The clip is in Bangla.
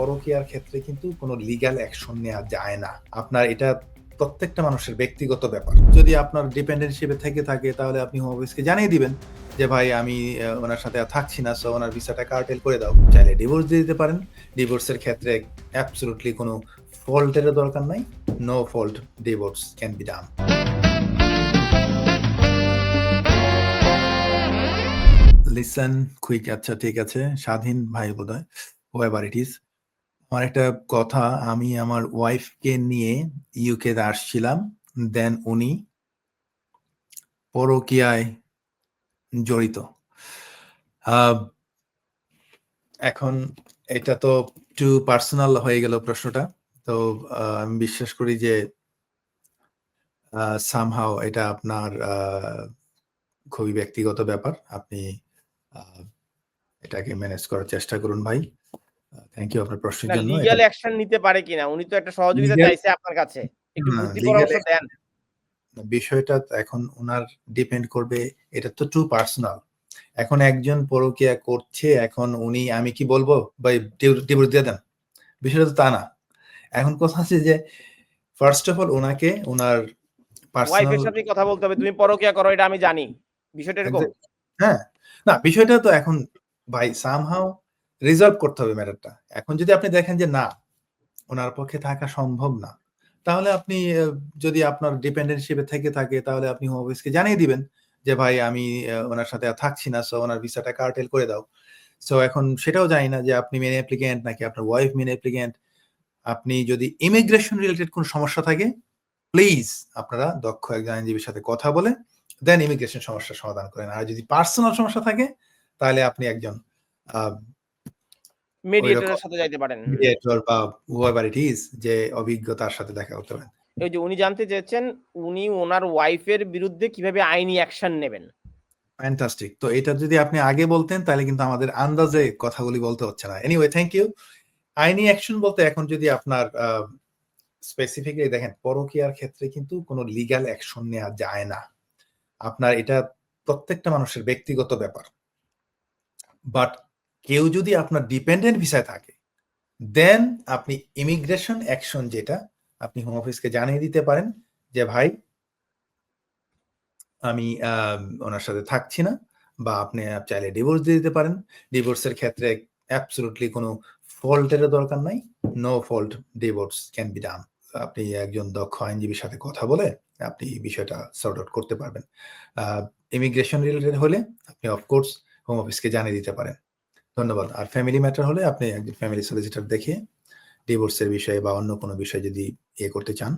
পরকীয়ার ক্ষেত্রে কিন্তু কোনো লিগ্যাল অ্যাকশন নেওয়া যায় না। আপনার এটা প্রত্যেকটা মানুষের ব্যক্তিগত ব্যাপার। যদি আপনার ডিপেন্ডেন্ট হিসেবে থেকে থাকে, তাহলে আপনি হোম অফিসকে জানিয়ে দিবেন যে, ভাই, আমি ওনার সাথে আর থাকছি না সো ওনার ভিসাটা কার্টেল করে দাও। চাইলে ডিভোর্স দিয়ে দিতে পারেন। ডিভোর্সের ক্ষেত্রে অ্যাবসলুটলি কোনো ফল্টের দরকার নাই। No fault divorce can be done listen quick আচ্ছা ঠিক আছে। স্বাধীন ভাই বোধ হয় হোয়েভার ইট ইজ আমার একটা কথা, আমি আমার ওয়াইফকে নিয়ে ইউকে আসছিলাম দেন উনি পরকীয়ায় জড়িত। এখন এটা তো টু পার্সোনাল হয়ে গেল প্রশ্নটা, তো আমি বিশ্বাস করি যে সামহাও এটা আপনার খুবই ব্যক্তিগত ব্যাপার। আপনি এটাকে ম্যানেজ করার চেষ্টা করুন ভাই। থ্যাংক ইউ আপনার প্রশ্নের জন্য লিগ্যাল অ্যাকশন নিতে পারে কিনা উনি তো একটা সহযোগিতা চাইছে আপনার কাছে। একটু বুদ্ধি পরামর্শ দেন। বিষয়টা এখন ওনার ডিপেন্ড করবে এটা তো টু পার্সোনাল এখন একজন পরকিয়া করছে এখন উনি আমি কি বলব? ডিভোর্স দিয়ে দেন। বিষয়টা তো তা না। এখন কথা আছে যে ফার্স্ট অফ অল ওনাকে ওনার ওয়াইফের পার্সোনাল সাথে কথা বলতে হবে তুমি পরকিয়া করো এটা আমি জানি। বিষয়টা এরকম। হ্যাঁ। না বিষয়টা তো এখন ভাই সামহাও রিজলভ করতে হবে ম্যাটারটা এখন যদি আপনি দেখেন যে না, ওনার পক্ষে থাকা সম্ভব না, তাহলে আপনি যদি আপনার ডিপেন্ডেন্ট হিসেবে থেকে থাকে, তাহলে আপনি হোম অফিসকে জানিয়ে দিবেন যে, ভাই, আমি ওনার সাথে আর থাকছি না সো ওনার ভিসাটা কার্টেল করে দাও। সো এখন সেটাও জানি না যে আপনি মেন অ্যাপ্লিকেন্ট নাকি আপনার ওয়াইফ মেন অ্যাপ্লিকেন্ট আপনি যদি ইমিগ্রেশন রিলেটেড কোনো সমস্যা থাকে প্লিজ আপনারা দক্ষ একজন আইনজীবীর সাথে কথা বলে দেন ইমিগ্রেশন সমস্যার সমাধান করেন। আর যদি পার্সোনাল সমস্যা থাকে, তাহলে আপনি একজন মেডিয়েটরের সাথে যাইতে পারেন। মিডিয়েটর বা whoever it is যে অভিজ্ঞতার সাথে দেখা করতে পারেন। ওই যে উনি জানতে চেয়েছেন উনি ওনার ওয়াইফের বিরুদ্ধে কীভাবে আইনি অ্যাকশন নেবেন। ফ্যান্টাস্টিক তো এটা যদি আপনি আগে বলতেন তাহলে কিন্তু আমাদের আন্দাজে কথাগুলি বলতে হচ্ছে না। এনিওয়ে থ্যাংক ইউ আইনি অ্যাকশন বলতে এখন যদি আপনার স্পেসিফিকলি দেখেন পরকীয়ার ক্ষেত্রে কিন্তু কোনো লিগ্যাল অ্যাকশন নেওয়া যায় না। আপনার এটা প্রত্যেকটা মানুষের ব্যক্তিগত ব্যাপার। বাট কেউ যদি আপনার ডিপেন্ডেন্ট ভিসায় থাকে দেন আপনি ইমিগ্রেশন অ্যাকশন যেটা, আপনি হোম অফিসকে জানিয়ে দিতে পারেন যে, ভাই, আমি ওনার সাথে থাকছি না। বা আপনি চাইলে ডিভোর্স দিয়ে দিতে পারেন। ডিভোর্সের ক্ষেত্রে অ্যাবসলুটলি কোনো ফল্টের দরকার নাই। No fault divorce can be done আপনি একজন দক্ষ আইনজীবীর সাথে কথা বলে আপনি বিষয়টা সর্ট আউট করতে পারবেন। ইমিগ্রেশন রিলেটেড হলে আপনি অফকোর্স হোম অফিসকে জানিয়ে দিতে পারেন। ধন্যবাদ। আর ফ্যামিলি ম্যাটার হলে আপনি একজন ফ্যামিলি সলিসিটার দেখে ডিভোর্সের বিষয়ে বা অন্য কোনো বিষয়ে যদি ইয়ে করতে চান